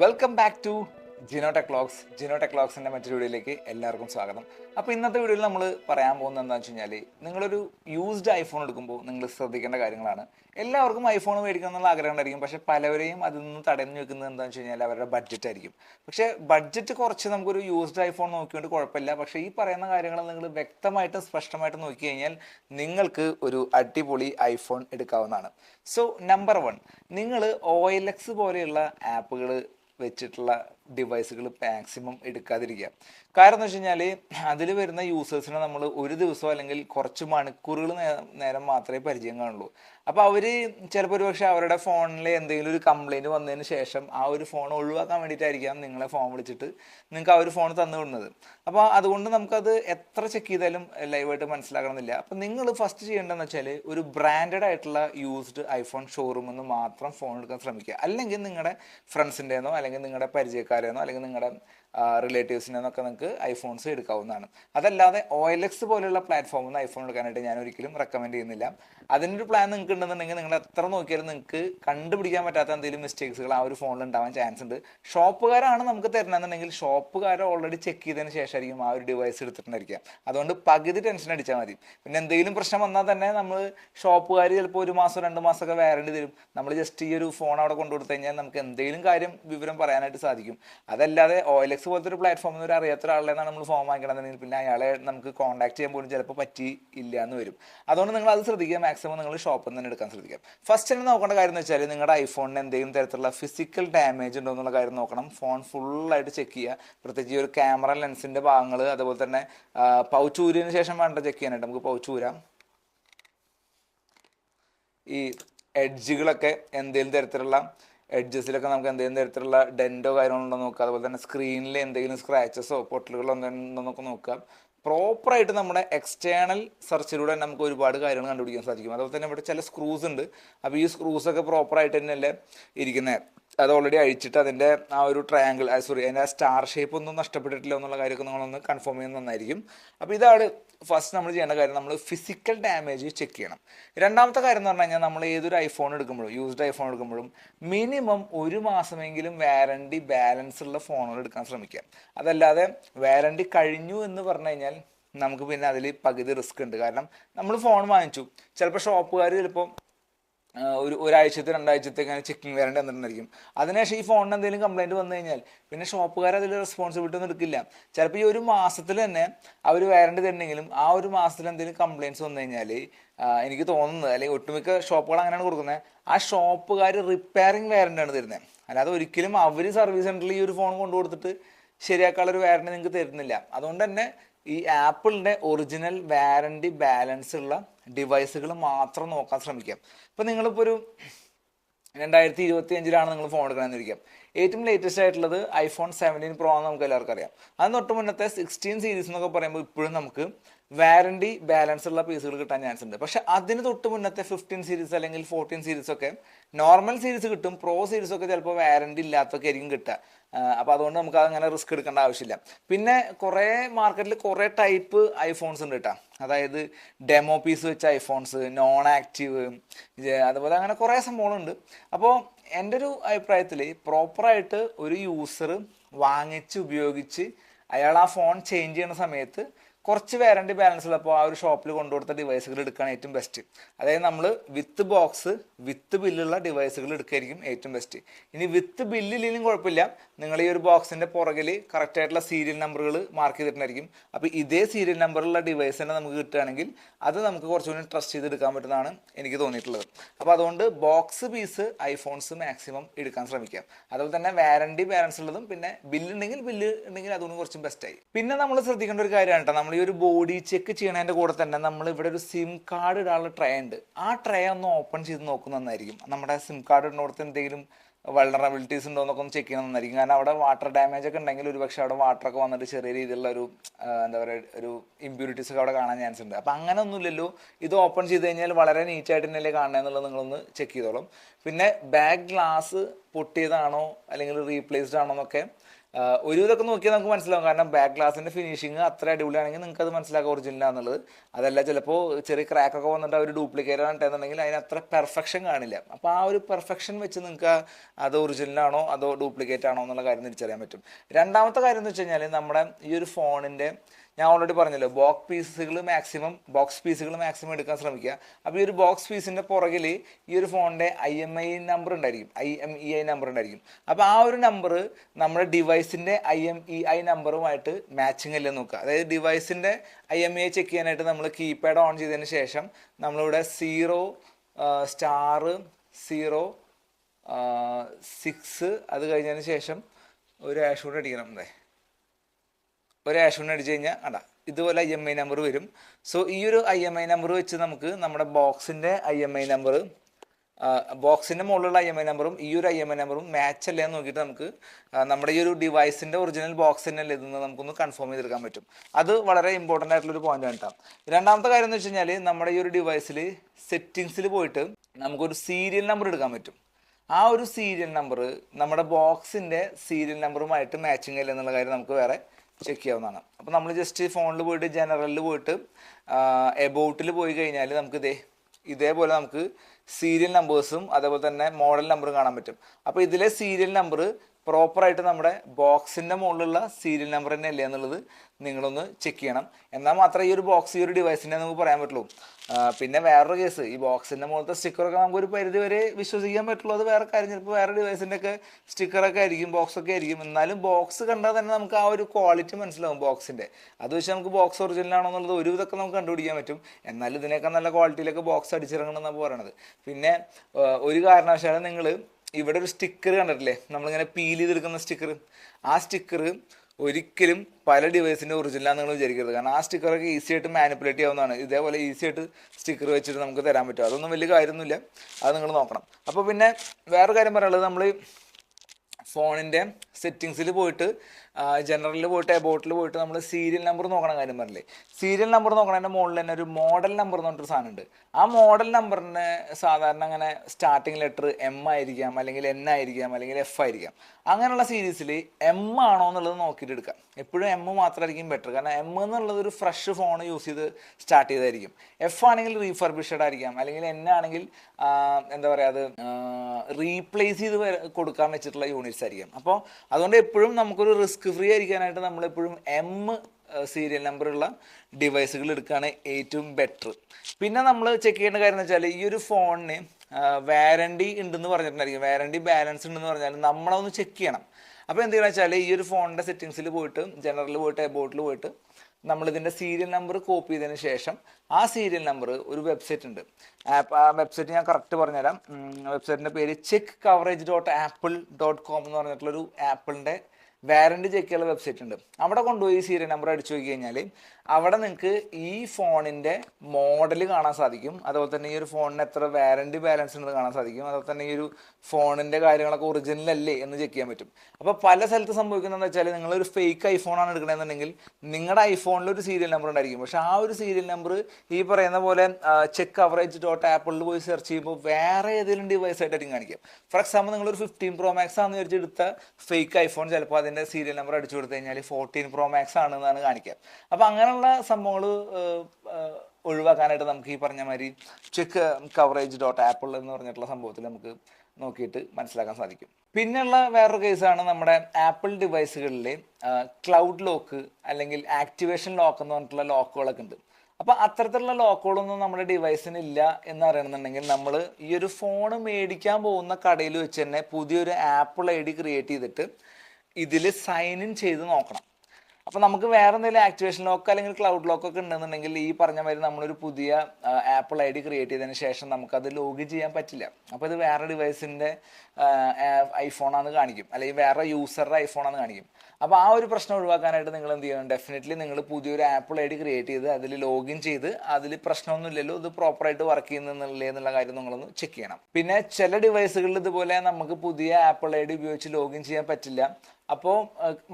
Welcome back to Jino Techlox Jino ക്ലോക്സിന്റെ മറ്റൊരു വീഡിയോയിലേക്ക് എല്ലാവർക്കും സ്വാഗതം. അപ്പോൾ ഇന്നത്തെ വീഡിയോയിൽ നമ്മൾ പറയാൻ പോകുന്നത് എന്താണെന്ന് വെച്ച് കഴിഞ്ഞാൽ നിങ്ങളൊരു യൂസ്ഡ് ഐഫോൺ എടുക്കുമ്പോൾ നിങ്ങൾ ശ്രദ്ധിക്കേണ്ട കാര്യങ്ങളാണ്. എല്ലാവർക്കും ഐഫോൺ മേടിക്കണം എന്നുള്ള ആഗ്രഹം ഉണ്ടായിരിക്കും. പക്ഷേ പലവരെയും അതിൽ നിന്ന് തടഞ്ഞു വെക്കുന്നത് എന്താണെന്ന് വെച്ച് കഴിഞ്ഞാൽ അവരുടെ ബഡ്ജറ്റ് ആയിരിക്കും. പക്ഷേ ബഡ്ജറ്റ് കുറച്ച് നമുക്കൊരു യൂസ്ഡ് ഐഫോൺ നോക്കിക്കൊണ്ട് കുഴപ്പമില്ല. പക്ഷേ ഈ പറയുന്ന കാര്യങ്ങൾ നിങ്ങൾ വ്യക്തമായിട്ടും സ്പഷ്ടമായിട്ടും നോക്കി കഴിഞ്ഞാൽ നിങ്ങൾക്ക് ഒരു അടിപൊളി ഐഫോൺ എടുക്കാവുന്നതാണ്. സോ നമ്പർ വൺ നിങ്ങൾ ഒ എൽ എക്സ് പോലെയുള്ള ആപ്പുകൾ വെച്ചിട്ടുള്ള ഡിവൈസുകൾ മാക്സിമം എടുക്കാതിരിക്കുക. കാരണം എന്ന് വെച്ച് കഴിഞ്ഞാൽ അതിൽ വരുന്ന യൂസേഴ്സിനെ നമ്മൾ ഒരു ദിവസം അല്ലെങ്കിൽ കുറച്ച് മണിക്കൂറുകൾ നേരം മാത്രമേ പരിചയം കാണുള്ളൂ. അപ്പോൾ അവർ ചിലപ്പോൾ ഒരു പക്ഷേ അവരുടെ ഫോണിൽ എന്തെങ്കിലും ഒരു കംപ്ലൈന്റ് വന്നതിന് ശേഷം ആ ഒരു ഫോൺ ഒഴിവാക്കാൻ വേണ്ടിയിട്ടായിരിക്കാം നിങ്ങളെ ഫോൺ വിളിച്ചിട്ട് നിങ്ങൾക്ക് ആ ഒരു ഫോൺ തന്നു വിടുന്നത്. അപ്പോൾ അതുകൊണ്ട് നമുക്കത് എത്ര ചെക്ക് ചെയ്താലും ലൈവായിട്ട് മനസ്സിലാക്കണമെന്നില്ല അപ്പോൾ നിങ്ങൾ ഫസ്റ്റ് ചെയ്യേണ്ടതെന്ന് വെച്ചാൽ ഒരു ബ്രാൻഡഡ് ആയിട്ടുള്ള യൂസ്ഡ് ഐഫോൺ ഷോറൂമിൽ നിന്ന് മാത്രം ഫോൺ എടുക്കാൻ ശ്രമിക്കുക. അല്ലെങ്കിൽ നിങ്ങളുടെ ഫ്രണ്ട്സിന്റെന്നോ അല്ലെങ്കിൽ നിങ്ങളുടെ പരിചയക്കാരെന്നോ അല്ലെങ്കിൽ നിങ്ങളുടെ റിലേറ്റീവ്സിൽ നിന്നൊക്കെ നിങ്ങൾക്ക് ഐഫോൺസ് എടുക്കാവുന്നതാണ്. അതല്ലാതെ ഒ എൽ എക്സ് പോലെയുള്ള പ്ലാറ്റ്ഫോമിൽ നിന്ന് ഐഫോൺ എടുക്കാനായിട്ട് ഞാൻ ഒരിക്കലും റെക്കമെൻഡ് ചെയ്യുന്നില്ല. അതിന്റെ ഒരു പ്ലാൻ നിങ്ങൾക്ക് ഉണ്ടെന്നുണ്ടെങ്കിൽ നിങ്ങൾ എത്ര നോക്കിയാലും നിങ്ങൾക്ക് കണ്ടുപിടിക്കാൻ പറ്റാത്ത എന്തെങ്കിലും മിസ്റ്റേക്സുകൾ ആ ഒരു ഫോണിൽ ഉണ്ടാവാൻ ചാൻസ് ഉണ്ട്. ഷോപ്പുകാരാണ് നമുക്ക് തരണമെന്നുണ്ടെങ്കിൽ ഷോപ്പുകാരെ ഓൾറെഡി ചെക്ക് ചെയ്തതിന് ശേഷമായിരിക്കും ആ ഒരു ഡിവൈസ് എടുത്തിട്ടുണ്ടായിരിക്കുക. അതുകൊണ്ട് പകുതി ടെൻഷൻ അടിച്ചാൽ മതി. പിന്നെ എന്തെങ്കിലും പ്രശ്നം വന്നാൽ തന്നെ നമ്മൾ ഷോപ്പുകാർ ചിലപ്പോൾ ഒരു മാസം രണ്ട് മാസമൊക്കെ വാറണ്ടി തരും. നമ്മൾ ജസ്റ്റ് ഈ ഒരു ഫോൺ അവിടെ കൊണ്ടുകൊടുത്തു കഴിഞ്ഞാൽ നമുക്ക് എന്തെങ്കിലും കാര്യം വിവരം പറയാനായിട്ട് സാധിക്കും. അതല്ലാതെ ഒ എൽ എക്സ് പോലത്തെ ഒരു പ്ലാറ്റ്ഫോമിൽ ഒരു അറിയാത്ത ഒരാളെ നമ്മൾ ഫോം വാങ്ങിക്കണമെന്നുണ്ടെങ്കിൽ പിന്നെ അയാളെ നമുക്ക് കോൺടാക്ട് ചെയ്യാൻ പോലും ചിലപ്പോൾ പറ്റി ഇല്ല എന്ന് വരും. അതുകൊണ്ട് നിങ്ങൾ അത് ശ്രദ്ധിക്കുക. മാക്സിമം നിങ്ങൾ ഷോപ്പിൽ നിന്ന് എടുക്കാൻ ശ്രദ്ധിക്കുക. ഫസ്റ്റ് തന്നെ നോക്കേണ്ട കാര്യം എന്ന് വെച്ചാൽ നിങ്ങളുടെ ഐഫോണിന് എന്തെങ്കിലും തരത്തിലുള്ള ഫിസിക്കൽ ഡാമേജ് ഉണ്ടോ എന്നുള്ള കാര്യം നോക്കണം. ഫോൺ ഫുള്ളായിട്ട് ചെക്ക് ചെയ്യുക. പ്രത്യേകിച്ച് ഈ ഒരു ക്യാമറ ലെൻസിന്റെ ഭാഗങ്ങൾ അതുപോലെ തന്നെ പൗച്ച് ഊരിയതിന് ശേഷം വേണ്ട ചെക്ക് ചെയ്യാനായിട്ട് നമുക്ക് പൗച്ച് ഊരാം. ഈ എഡ്ജുകളൊക്കെ എന്തെങ്കിലും തരത്തിലുള്ള എഡ്ജസിലൊക്കെ നമുക്ക് എന്തെങ്കിലും തരത്തിലുള്ള ഡെന്റോ കാര്യങ്ങളുണ്ടോ നോക്കുക അതുപോലെ തന്നെ സ്ക്രീനിൽ എന്തെങ്കിലും സ്ക്രാച്ചസോ പൊട്ടലുകളോ എന്തെങ്കിലും ഉണ്ടോ നോക്കാം. പ്രോപ്പറായിട്ട് നമ്മുടെ എക്സ്റ്റേണൽ സെർച്ചിലൂടെ തന്നെ നമുക്ക് ഒരുപാട് കാര്യങ്ങൾ കണ്ടുപിടിക്കാൻ സാധിക്കും. അതുപോലെ തന്നെ ഇവിടെ ചില സ്ക്രൂസ് ഉണ്ട്. അപ്പോൾ ഈ സ്ക്രൂസൊക്കെ പ്രോപ്പറായിട്ട് തന്നെയല്ലേ ഇരിക്കുന്നത് അത് ഓൾറെഡി അഴിച്ചിട്ട് അതിന്റെ ആ ഒരു ട്രയാങ്കിൾ സോറി അതിന്റെ ആ സ്റ്റാർ ഷേപ്പ് ഒന്നും നഷ്ടപ്പെട്ടിട്ടില്ല എന്നുള്ള കാര്യമൊക്കെ നിങ്ങളൊന്ന് കൺഫേം ചെയ്യുന്നത് നന്നായിരിക്കും. അപ്പോൾ ഇതാണ് ഫസ്റ്റ് നമ്മൾ ചെയ്യേണ്ട കാര്യം നമ്മൾ ഫിസിക്കൽ ഡാമേജ് ചെക്ക് ചെയ്യണം. രണ്ടാമത്തെ കാര്യം എന്ന് പറഞ്ഞു കഴിഞ്ഞാൽ നമ്മൾ ഏതൊരു ഐഫോൺ എടുക്കുമ്പോഴും യൂസ്ഡ് ഐഫോൺ എടുക്കുമ്പോഴും മിനിമം ഒരു മാസമെങ്കിലും വാരണ്ടി ബാലൻസ് ഉള്ള ഫോണുകൾ എടുക്കാൻ ശ്രമിക്കുക അതല്ലാതെ വാരണ്ടി കഴിഞ്ഞു എന്ന് പറഞ്ഞു കഴിഞ്ഞാൽ നമുക്ക് പിന്നെ അതിൽ പകുതി റിസ്ക് ഉണ്ട്. കാരണം നമ്മൾ ഫോൺ വാങ്ങിച്ചു. ചിലപ്പോൾ ഷോപ്പുകാർ ചിലപ്പോൾ ഒരു ഒരാഴ്ചത്തെ രണ്ടാഴ്ചത്തേക്ക് അങ്ങനെ ചെക്കിങ് വരേണ്ടി വന്നിട്ടുണ്ടായിരിക്കും അതിനുശേഷം ഈ ഫോണിന് എന്തെങ്കിലും കംപ്ലൈന്റ് വന്നു കഴിഞ്ഞാൽ പിന്നെ ഷോപ്പുകാർ അതിൽ റെസ്പോൺസിബിലിറ്റി ഒന്നും എടുക്കില്ല. ചിലപ്പോൾ ഈ ഒരു മാസത്തിൽ തന്നെ അവർ വാറണ്ടി തരണമെങ്കിലും ആ ഒരു മാസത്തിൽ എന്തെങ്കിലും കംപ്ലയിന്റ്സ് വന്നു കഴിഞ്ഞാൽ എനിക്ക് തോന്നുന്നത് അല്ലെങ്കിൽ ഒട്ടുമിക്ക ഷോപ്പുകൾ അങ്ങനെയാണ് കൊടുക്കുന്നത്. ആ ഷോപ്പുകാർ റിപ്പയറിങ് വാറണ്ടിയാണ് തരുന്നത് അല്ലാതെ ഒരിക്കലും അവർ സർവീസ് സെന്ററിൽ ഈ ഒരു ഫോൺ കൊണ്ടു കൊടുത്തിട്ട് ശരിയാക്കാനുള്ള ഒരു വാറണ്ടി നിങ്ങൾക്ക് തരുന്നില്ല. അതുകൊണ്ട് തന്നെ ഈ ആപ്പിളിന്റെ ഒറിജിനൽ വാറണ്ടി ബാലൻസ് ഉള്ള ഡിവൈസുകൾ മാത്രം നോക്കാൻ ശ്രമിക്കാം. ഇപ്പം നിങ്ങളിപ്പോൾ ഒരു രണ്ടായിരത്തി ഇരുപത്തി അഞ്ചിലാണ് നിങ്ങൾ ഫോൺ എടുക്കണമെന്നിരിക്കാം ഏറ്റവും ലേറ്റസ്റ്റ് ആയിട്ടുള്ളത് ഐഫോൺ സെവന്റീൻ പ്രോ ആണെന്ന് നമുക്ക് എല്ലാവർക്കും അറിയാം. അതിന് തൊട്ട് മുന്നത്തെ സിക്സ്റ്റീൻ സീരീസ് എന്നൊക്കെ പറയുമ്പോൾ ഇപ്പോഴും നമുക്ക് വാറണ്ടി ബാലൻസ് ഉള്ള പീസുകൾ കിട്ടാൻ ചാൻസ് ഉണ്ട്. പക്ഷെ അതിന് തൊട്ട് മുന്നത്തെ ഫിഫ്റ്റീൻ സീരീസ് അല്ലെങ്കിൽ ഫോർട്ടീൻ സീരീസ് ഒക്കെ നോർമൽ സീരീസ് കിട്ടും പ്രോ സീരീസ് ഒക്കെ ചിലപ്പോൾ വാറണ്ടി ഇല്ലാത്തൊക്കെ ആയിരിക്കും കിട്ടുക. അപ്പോൾ അതുകൊണ്ട് നമുക്ക് അങ്ങനെ റിസ്ക് എടുക്കേണ്ട ആവശ്യമില്ല. പിന്നെ കുറേ മാർക്കറ്റിൽ കുറേ ടൈപ്പ് ഐഫോൺസ് ഉണ്ട് കേട്ടോ അതായത് ഡെമോ പീസ് വെച്ച ഐഫോൺസ് നോൺ ആക്റ്റീവ് അതുപോലെ അങ്ങനെ കുറേ സംഭവങ്ങളുണ്ട്. അപ്പോൾ എന്റെ ഒരു അഭിപ്രായത്തിൽ പ്രോപ്പറായിട്ട് ഒരു യൂസർ വാങ്ങിച്ച് ഉപയോഗിച്ച് അയാൾ ആ ഫോൺ ചേഞ്ച് ചെയ്യുന്ന സമയത്ത് കുറച്ച് വാറണ്ടി ബാലൻസ് ഉള്ളപ്പോൾ ആ ഒരു ഷോപ്പിൽ കൊണ്ടുകൊടുത്ത ഡിവൈസുകൾ എടുക്കുകയാണ് ഏറ്റവും ബെസ്റ്റ് അതായത് നമ്മൾ വിത്ത് ബോക്സ് വിത്ത് ബില്ലുള്ള ഡിവൈസുകൾ എടുക്കുകയായിരിക്കും ഏറ്റവും ബെസ്റ്റ് ഇനി വിത്ത് ബില്ലില്ലെങ്കിലും കുഴപ്പമില്ല. നിങ്ങൾ ഈ ഒരു ബോക്സിന്റെ പുറകിൽ കറക്റ്റായിട്ടുള്ള സീരിയൽ നമ്പറുകൾ മാർക്ക് ചെയ്തിട്ടുണ്ടായിരിക്കും. അപ്പോൾ ഇതേ സീരിയൽ നമ്പറുള്ള ഡിവൈസ് തന്നെ നമുക്ക് കിട്ടുകയാണെങ്കിൽ അത് നമുക്ക് കുറച്ചുകൂടി ട്രസ്റ്റ് ചെയ്ത് എടുക്കാൻ പറ്റുന്നതാണ് എനിക്ക് തോന്നിയിട്ടുള്ളത്. അപ്പോൾ അതുകൊണ്ട് ബോക്സ് പീസ് ഐഫോൺസ് മാക്സിമം എടുക്കാൻ ശ്രമിക്കാം. അതുപോലെ തന്നെ വാരണ്ടി ബാലൻസ് ഉള്ളതും പിന്നെ ബില്ലുണ്ടെങ്കിൽ ബില്ല് ഉണ്ടെങ്കിൽ അതുകൊണ്ട് കുറച്ചും ബെസ്റ്റായി പിന്നെ നമ്മൾ ശ്രദ്ധിക്കേണ്ട ഒരു കാര്യമാണ് കേട്ടോ. നമ്മൾ ഈ ഒരു ബോഡി ചെക്ക് ചെയ്യണതിന്റെ കൂടെ തന്നെ നമ്മൾ ഇവിടെ ഒരു സിം കാർഡ് ഇടാനുള്ള ട്രേ ഉണ്ട്. ആ ട്രേ ഒന്ന് ഓപ്പൺ ചെയ്ത് നോക്കുന്ന നന്നായിരിക്കും. നമ്മുടെ സിം കാർഡ് ഇടുന്നിടത്ത് എന്തെങ്കിലും വൾണറബിലിറ്റീസ് ഉണ്ടോ എന്നൊക്കെ ഒന്ന് ചെക്ക് ചെയ്യണം നന്നായിരിക്കും. കാരണം അവിടെ വാട്ടർ ഡാമേജ് ഒക്കെ ഉണ്ടെങ്കിൽ ഒരു പക്ഷേ അവിടെ വാട്ടറൊക്കെ വന്നിട്ട് ചെറിയ രീതിയിലുള്ള ഒരു എന്താ പറയുക ഒരു ഇമ്പ്യൂരിറ്റീസ് ഒക്കെ അവിടെ കാണാൻ ചാൻസ് ഉണ്ട്. അപ്പോൾ അങ്ങനെ ഒന്നുമില്ലല്ലോ ഇത് ഓപ്പൺ ചെയ്ത് കഴിഞ്ഞാൽ വളരെ നീറ്റായിട്ട് തന്നെയല്ലേ കാണുക എന്നുള്ളത് നിങ്ങളൊന്ന് ചെക്ക് ചെയ്തോളും. പിന്നെ ബാക്ക് ഗ്ലാസ് പൊട്ടിയതാണോ അല്ലെങ്കിൽ റീപ്ലേസ്ഡ് ആണോ എന്നൊക്കെ ഒരു ഇതൊക്കെ നോക്കിയാൽ നമുക്ക് മനസ്സിലാവും. കാരണം ബാക്ക് ഗ്ലാസിന്റെ ഫിനിഷിങ് അത്ര അടിപൊളിയാണെങ്കിൽ നിങ്ങൾക്ക് അത് മനസ്സിലാക്കാം ഒറിജിനൽ ആണെന്നുള്ളത് അതല്ല ചിലപ്പോൾ ചെറിയ ക്രാക്ക് ഒക്കെ വന്നിട്ട് അവർ ഡ്യൂപ്ലിക്കേറ്റ് ആണെന്നുണ്ടെങ്കിൽ അതിന് അത്ര പെർഫെക്ഷൻ കാണില്ല. അപ്പോൾ ആ ഒരു പെർഫെക്ഷൻ വെച്ച് നിങ്ങൾക്ക് അത് ഒറിജിനൽ ആണോ അതോ ഡ്യൂപ്ലിക്കേറ്റ് ആണോ എന്നുള്ള കാര്യം തിരിച്ചറിയാൻ പറ്റും. രണ്ടാമത്തെ കാര്യം എന്ന് വെച്ച് കഴിഞ്ഞാൽ നമ്മുടെ ഈ ഒരു ഫോണിന്റെ ഞാൻ ഓൾറെഡി പറഞ്ഞല്ലോ ബോക്സ് പീസുകൾ മാക്സിമം ബോക്സ് പീസുകൾ മാക്സിമം എടുക്കാൻ ശ്രമിക്കുക. അപ്പോൾ ഈ ഒരു ബോക്സ് പീസിന്റെ പുറകിൽ ഈ ഒരു ഫോണിന്റെ ഐ എം ഐ നമ്പർ ഉണ്ടായിരിക്കും. I M E I number ഉണ്ടായിരിക്കും. അപ്പോൾ ആ ഒരു നമ്പർ നമ്മുടെ ഡിവൈസിന്റെ ഐ എം ഇ ഐ നമ്പറുമായിട്ട് മാച്ചിങ് അല്ലേ നോക്കുക. അതായത് ഡിവൈസിന്റെ I M E I check ചെയ്യാനായിട്ട് നമ്മൾ കീപാഡ് ഓൺ ചെയ്തതിന് ശേഷം നമ്മളിവിടെ സീറോ സ്റ്റാർ സീറോ സിക്സ് അത് കഴിഞ്ഞതിന് ശേഷം ഒരു ആഷ് കൂടെ അടിക്കണം. അല്ലേ ഒരു ആഷ് കൊണ്ട് അടിച്ചു കഴിഞ്ഞാൽ അതാ ഇതുപോലെ ഐ എം ഐ നമ്പർ വരും. സോ ഈ ഒരു ഐ എം ഐ നമ്പർ വെച്ച് നമുക്ക് നമ്മുടെ ബോക്സിന്റെ ഐ എം ഐ നമ്പർ ബോക്സിന്റെ മുകളിലുള്ള ഐ എം ഐ നമ്പറും ഈ ഒരു ഐ എം ഐ നമ്പറും മാച്ച് അല്ലേ എന്ന് നോക്കിയിട്ട് നമുക്ക് നമ്മുടെ ഈ ഒരു ഡിവൈസിന്റെ ഒറിജിനൽ ബോക്സ് തന്നെ അല്ലേ ഇതെന്ന് നമുക്കൊന്ന് കൺഫേം ചെയ്തെടുക്കാൻ പറ്റും. അത് വളരെ ഇമ്പോർട്ടന്റ് ആയിട്ടുള്ളൊരു പോയിന്റ് ആണ് കേട്ടോ. രണ്ടാമത്തെ കാര്യം എന്ന് വെച്ച് കഴിഞ്ഞാൽ നമ്മുടെ ഈ ഒരു ഡിവൈസിൽ സെറ്റിങ്സിൽ പോയിട്ട് നമുക്കൊരു സീരിയൽ നമ്പർ എടുക്കാൻ പറ്റും. ആ ഒരു സീരിയൽ നമ്പർ നമ്മുടെ ബോക്സിന്റെ സീരിയൽ നമ്പറുമായിട്ട് മാച്ചിങ് അല്ലേ എന്നുള്ള കാര്യം നമുക്ക് വേറെ ചെക്ക് ചെയ്യാവുന്നതാണ്. അപ്പോൾ നമ്മൾ ജസ്റ്റ് ഫോണിൽ പോയിട്ട് ജനറലിൽ പോയിട്ട് എബൌട്ടിൽ പോയി കഴിഞ്ഞാൽ നമുക്ക് ഇതേ ഇതേപോലെ നമുക്ക് സീരിയൽ നമ്പേഴ്സും അതേപോലെ തന്നെ മോഡൽ നമ്പറും കാണാൻ പറ്റും. അപ്പോൾ ഇതിലെ സീരിയൽ നമ്പർ പ്രോപ്പറായിട്ട് നമ്മുടെ ബോക്സിന്റെ മുകളിലുള്ള സീരിയൽ നമ്പർ തന്നെ അല്ലേ എന്നുള്ളത് നിങ്ങളൊന്ന് ചെക്ക് ചെയ്യണം. എന്നാൽ മാത്രമേ ഈ ഒരു ബോക്സ് ഈ ഒരു ഡിവൈസിനെ നമുക്ക് പറയാൻ പറ്റുള്ളൂ. പിന്നെ വേറൊരു കേസ് ഈ ബോക്സിന്റെ മുകളിലത്തെ സ്റ്റിക്കറൊക്കെ നമുക്ക് ഒരു പരിധി വരെ വിശ്വസിക്കാൻ പറ്റുള്ളൂ. അത് വേറെ കാര്യം. ചിലപ്പോൾ വേറെ ഡിവൈസിന്റെ ഒക്കെ സ്റ്റിക്കറൊക്കെ ആയിരിക്കും ബോക്സൊക്കെ ആയിരിക്കും. എന്നാലും ബോക്സ് കണ്ടാൽ തന്നെ നമുക്ക് ആ ഒരു ക്വാളിറ്റി മനസ്സിലാവും ബോക്സിന്റെ അത് വെച്ച് നമുക്ക് ബോക്സ് ഒറിജിനൽ ആണോ എന്നുള്ളത് ഒരു ഇതൊക്കെ നമുക്ക് കണ്ടുപിടിക്കാൻ പറ്റും. എന്നാലും ഇതിനേക്കാൾ നല്ല ക്വാളിറ്റിയിലൊക്കെ ബോക്സ് അടിച്ചിറങ്ങണം എന്നാണ് പറയണത്. പിന്നെ ഒരു കാരണവശാലും നിങ്ങൾ ഇവിടെ ഒരു സ്റ്റിക്കർ കണ്ടിട്ടില്ലേ? നമ്മളിങ്ങനെ പീൽ ചെയ്തെടുക്കുന്ന സ്റ്റിക്കർ ആ സ്റ്റിക്കർ ഒരിക്കലും പല ഡിവൈസിന്റെ ഒറിജിനൽ നിങ്ങൾ വിചാരിക്കരുത്. കാരണം ആ സ്റ്റിക്കറൊക്കെ ഈസി ആയിട്ട് മാനിപ്പുലേറ്റ് ചെയ്യാവുന്നതാണ്. ഇതേപോലെ ഈസി ആയിട്ട് സ്റ്റിക്കർ വെച്ചിട്ട് നമുക്ക് തരാൻ പറ്റും. അതൊന്നും വലിയ കാര്യമൊന്നുമില്ല. അത് നിങ്ങൾ നോക്കണം. അപ്പോൾ പിന്നെ വേറെ കാര്യം പറയാനുള്ളത് നമ്മൾ ഫോണിന്റെ സെറ്റിങ്സിൽ പോയിട്ട് ജനറലിൽ പോയിട്ട് ബോട്ടിൽ പോയിട്ട് നമ്മൾ സീരിയൽ നമ്പർ നോക്കണ കാര്യം പറഞ്ഞില്ലേ? സീരിയൽ നമ്പർ നോക്കണതിന്റെ മുകളിൽ തന്നെ ഒരു മോഡൽ നമ്പർ എന്ന് പറഞ്ഞിട്ടൊരു സാധനമുണ്ട് ആ മോഡൽ നമ്പറിന് സാധാരണ അങ്ങനെ സ്റ്റാർട്ടിങ് ലെറ്റർ എം ആയിരിക്കാം അല്ലെങ്കിൽ എൻ ആയിരിക്കാം അല്ലെങ്കിൽ എഫ് ആയിരിക്കാം. അങ്ങനെയുള്ള സീരീസിൽ എം ആണോ എന്നുള്ളത് നോക്കിയിട്ട് എടുക്കാം. എപ്പോഴും എം മാത്രമായിരിക്കും ബെറ്റർ കാരണം എം എന്നുള്ളത് ഒരു ഫ്രഷ് ഫോൺ യൂസ് ചെയ്ത് സ്റ്റാർട്ട് ചെയ്തായിരിക്കും. എഫ് ആണെങ്കിൽ റീഫർബിഷഡ് ആയിരിക്കാം അല്ലെങ്കിൽ എൻ ആണെങ്കിൽ എന്താ പറയുക അത് റീപ്ലേസ് ചെയ്ത് കൊടുക്കാൻ വെച്ചിട്ടുള്ള യൂണിറ്റ്സ് ആയിരിക്കും. അപ്പോൾ അതുകൊണ്ട് എപ്പോഴും നമുക്കൊരു റിസ്ക് ഫ്രീ ആയിരിക്കാനായിട്ട് നമ്മളെപ്പോഴും എം സീരിയൽ നമ്പറുള്ള ഡിവൈസുകൾ എടുക്കുകയാണ് ഏറ്റവും ബെറ്റർ പിന്നെ നമ്മൾ ചെക്ക് ചെയ്യേണ്ട കാര്യം എന്ന് വെച്ചാൽ ഈ ഒരു ഫോണിന് വാരണ്ടി ഉണ്ടെന്ന് പറഞ്ഞിട്ടുണ്ടായിരിക്കും. വാരണ്ടി ബാലൻസ് ഉണ്ടെന്ന് പറഞ്ഞാൽ നമ്മളൊന്ന് ചെക്ക് ചെയ്യണം. അപ്പോൾ എന്ത് ചെയ്യണമെന്ന് വെച്ചാൽ ഈ ഒരു ഫോണിന്റെ സെറ്റിങ്സിൽ പോയിട്ട് ജനറലിൽ പോയിട്ട് എബോട്ടിൽ പോയിട്ട് നമ്മളിതിന്റെ സീരിയൽ നമ്പർ കോപ്പി ചെയ്തതിന് ശേഷം ആ സീരിയൽ നമ്പർ ഒരു വെബ്സൈറ്റ് ഉണ്ട്. ആപ്പ് ആ വെബ്സൈറ്റ് ഞാൻ കറക്റ്റ് പറഞ്ഞുതരാം. വെബ്സൈറ്റിന്റെ പേര് check coverage dot Apple dot com എന്ന് പറഞ്ഞിട്ടുള്ളൊരു ആപ്പിളിന്റെ വാറണ്ടി ചെക്ക് ചെയ്യാനുള്ള വെബ്സൈറ്റ് ഉണ്ട്. അവിടെ കൊണ്ടുപോയി സീരിയൽ നമ്പർ അടിച്ചു നോക്കി കഴിഞ്ഞാൽ അവിടെ നിങ്ങൾക്ക് ഈ ഫോണിന്റെ മോഡൽ കാണാൻ സാധിക്കും. അതുപോലെ തന്നെ ഈ ഒരു ഫോണിന് എത്ര വാറണ്ടി ബാലൻസ് ഉണ്ടെന്ന് കാണാൻ സാധിക്കും. അതുപോലെ തന്നെ ഈ ഒരു ഫോണിന്റെ കാര്യങ്ങളൊക്കെ ഒറിജിനൽ അല്ലേ എന്ന് ചെക്ക് ചെയ്യാൻ പറ്റും. അപ്പോൾ പല സ്ഥലത്ത് സംഭവിക്കുന്നതെന്ന് വെച്ചാൽ നിങ്ങളൊരു ഫേക്ക് ഐഫോണാണ് എടുക്കണമെന്നുണ്ടെങ്കിൽ നിങ്ങളുടെ ഐഫോണിൽ ഒരു സീരിയൽ നമ്പർ ഉണ്ടായിരിക്കും. പക്ഷെ ആ ഒരു സീരിയൽ നമ്പർ ഈ പറയുന്ന പോലെ ചെക്ക് കവറേജ് ഡോട്ട് ആപ്പിളിൽ പോയി സെർച്ച് ചെയ്യുമ്പോൾ വേറെ ഏതെങ്കിലും ഡിവൈസ് ആയിട്ടായിരിക്കും കാണിക്കാം ഫോർ എക്സാമ്പിൾ നിങ്ങളൊരു ഫിഫ്റ്റീൻ പ്രോ മാക്സ് ആണെന്ന് വിചാരിച്ച് എടുത്ത ഫേക്ക് ഐഫോൺ ചിലപ്പോൾ അതിന്റെ സീരിയൽ നമ്പർ അടിച്ചു കൊടുത്തു കഴിഞ്ഞാൽ ഫോർട്ടീൻ പ്രോ മാക്സ് ആണെന്നാണ് കാണിക്കുക. അപ്പോൾ അങ്ങനെയുള്ള സംഭവങ്ങൾ ഒഴിവാക്കാനായിട്ട് നമുക്ക് ഈ പറഞ്ഞ മാതിരി ചെക്ക് കവറേജ് ഡോട്ട് ആപ്പിൾ എന്ന് പറഞ്ഞിട്ടുള്ള സംഭവത്തിൽ നമുക്ക് നോക്കിയിട്ട് മനസ്സിലാക്കാൻ സാധിക്കും. പിന്നെയുള്ള വേറൊരു കേസാണ് നമ്മുടെ ആപ്പിൾ ഡിവൈസുകളിലെ ക്ലൗഡ് ലോക്ക് അല്ലെങ്കിൽ ആക്ടിവേഷൻ ലോക്ക് എന്ന് പറഞ്ഞിട്ടുള്ള ലോക്കുകളൊക്കെ ഉണ്ട്. അപ്പോൾ അത്തരത്തിലുള്ള ലോക്കുകളൊന്നും നമ്മുടെ ഡിവൈസിന് ഇല്ല എന്ന് അറിയണമെന്നുണ്ടെങ്കിൽ നമ്മൾ ഈ ഒരു ഫോൺ മേടിക്കാൻ പോകുന്ന കടയിൽ വെച്ച് തന്നെ പുതിയൊരു ആപ്പിൾ ഐ ഡി ക്രിയേറ്റ് ചെയ്തിട്ട് ഇതിൽ സൈൻ ഇൻ ചെയ്ത് നോക്കണം. അപ്പൊ നമുക്ക് വേറെ എന്തെങ്കിലും ആക്ടിവേഷൻ ലോക്ക് അല്ലെങ്കിൽ ക്ലൗഡ് ലോക്ക് ഒക്കെ ഉണ്ടെന്നുണ്ടെങ്കിൽ ഈ പറഞ്ഞ മാതിരി നമ്മളൊരു പുതിയ ആപ്പിൾ ഐ ഡി ക്രിയേറ്റ് ചെയ്തതിന് ശേഷം നമുക്കത് ലോഗിൻ ചെയ്യാൻ പറ്റില്ല. അപ്പോൾ ഇത് വേറെ ഡിവൈസിന്റെ ഐഫോൺ ആണെന്ന് കാണിക്കും. അല്ലെങ്കിൽ വേറെ യൂസറുടെ ഐഫോൺ ആണെന്ന് കാണിക്കും. അപ്പോൾ ആ ഒരു പ്രശ്നം ഒഴിവാക്കാനായിട്ട് നിങ്ങൾ എന്ത് ചെയ്യണം? ഡെഫിനറ്റ്ലി നിങ്ങൾ പുതിയൊരു ആപ്പിൾ ഐ ഡി ക്രിയേറ്റ് ചെയ്ത് അതിൽ ലോഗിൻ ചെയ്ത് അതിൽ പ്രശ്നമൊന്നുമില്ലല്ലോ ഇത് പ്രോപ്പർ ആയിട്ട് വർക്ക് ചെയ്യുന്നില്ലേ എന്നുള്ള കാര്യം നിങ്ങളൊന്ന് ചെക്ക് ചെയ്യണം. പിന്നെ ചില ഡിവൈസുകളിൽ ഇതുപോലെ നമുക്ക് പുതിയ ആപ്പിൾ ഐ ഡി ഉപയോഗിച്ച് ലോഗിൻ ചെയ്യാൻ പറ്റില്ല. അപ്പോൾ